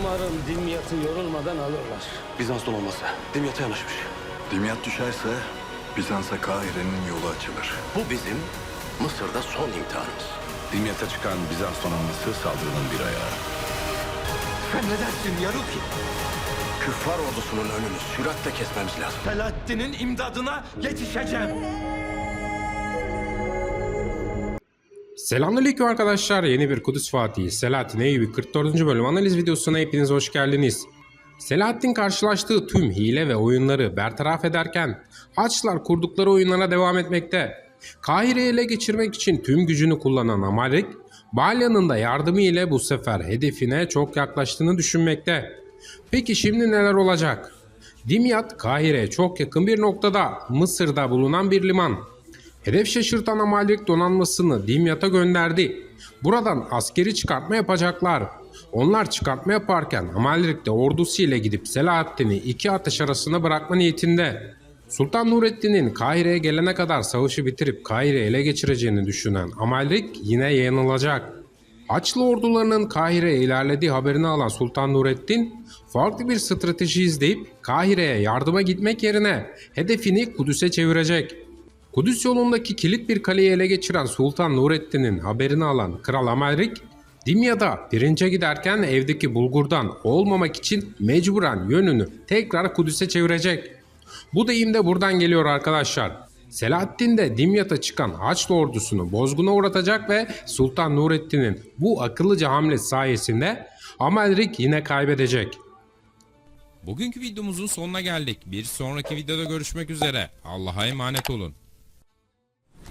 Umarım Dimyat'ı yorulmadan alırlar. Bizans'tan olmazsa Dimyat'a yanaşmış. Dimyat düşerse Bizans'a Kahire'nin yolu açılır. Bu bizim Mısır'da son imtihanımız. Dimyat'a çıkan Bizans donanması saldırının bir ayağı. Sen ne dersin Yaruki? Küffar ordusunun önünü süratle kesmemiz lazım. Selahaddin'in imdadına yetişeceğim. Selamünaleyküm arkadaşlar. Yeni bir Kudüs Fatihi Selahattin Eyyubi 44. bölüm analiz videosuna hepiniz hoş geldiniz. Selahattin karşılaştığı tüm hile ve oyunları bertaraf ederken Haçlılar kurdukları oyunlara devam etmekte. Kahire'yi ele geçirmek için tüm gücünü kullanan Amalrik, Balya'nın da yardımı ile bu sefer hedefine çok yaklaştığını düşünmekte. Peki şimdi neler olacak? Dimyat, Kahire'ye çok yakın bir noktada Mısır'da bulunan bir liman. Hedef şaşırtan Amalrik donanmasını Dimyat'a gönderdi. Buradan askeri çıkartma yapacaklar. Onlar çıkartma yaparken Amalrik de ordusu ile gidip Selahaddin'i iki ateş arasına bırakma niyetinde. Sultan Nurettin'in Kahire'ye gelene kadar savaşı bitirip Kahire'yi ele geçireceğini düşünen Amalrik yine yanılacak. Haçlı ordularının Kahire'ye ilerlediği haberini alan Sultan Nurettin farklı bir strateji izleyip Kahire'ye yardıma gitmek yerine hedefini Kudüs'e çevirecek. Kudüs yolundaki kilit bir kaleyi ele geçiren Sultan Nurettin'in haberini alan Kral Amalrik, Dimya'da pirince giderken evdeki bulgurdan olmamak için mecburen yönünü tekrar Kudüs'e çevirecek. Bu deyim de buradan geliyor arkadaşlar. Selahaddin de Dimyat'a çıkan Haçlı ordusunu bozguna uğratacak ve Sultan Nurettin'in bu akıllıca hamlesi sayesinde Amalrik yine kaybedecek. Bugünkü videomuzun sonuna geldik. Bir sonraki videoda görüşmek üzere. Allah'a emanet olun.